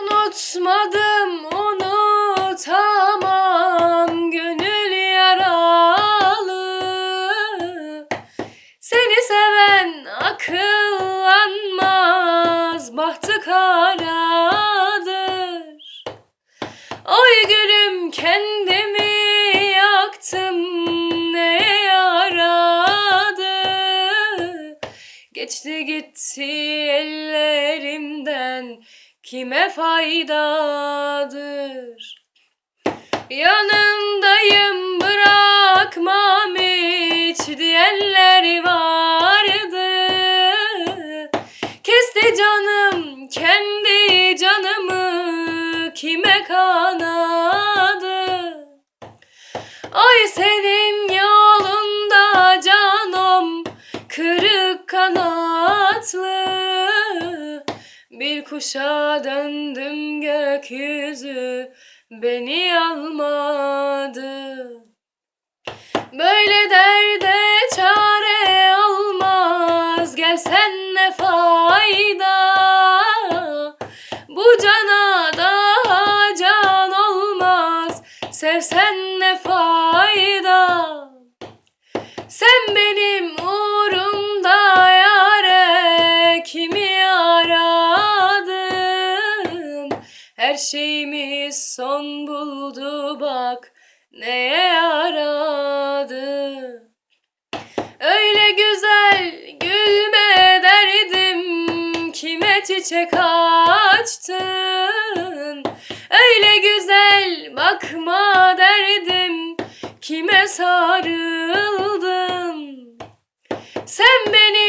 Unutmadım, unutamam gönül yaralı. Seni seven Geçti gitti ellerimden. Kime faydadır? Yanındayım bırakmam hiç diyenler vardı Kesti canım kendi canımı kime kanadı kanatlı Bir kuşa döndüm gökyüzü beni almadı. Böyle derde çare olmaz gelsen ne fayda? Bu cana daha can olmaz sevsen ne fayda? Sen benim şeyimiz son buldu bak neye yaradı. Öyle güzel gülme derdim kime çiçek açtın? Öyle güzel bakma derdim kime sarıldın Sen benim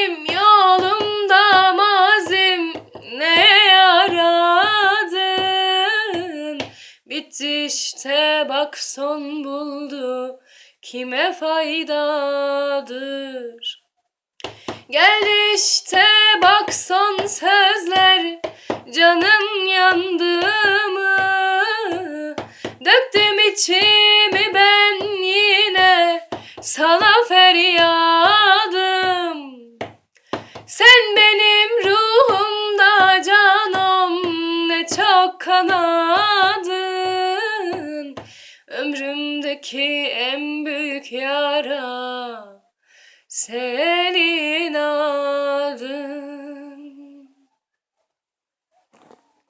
işte bak son buldu kime faydadır? Geldi işte bak son sözler canın yandı mı? Döktüm içimi ben yine sana feryadım. Sen benim ruhumda canım ne çok kanadın Ömrümdeki en büyük yara sen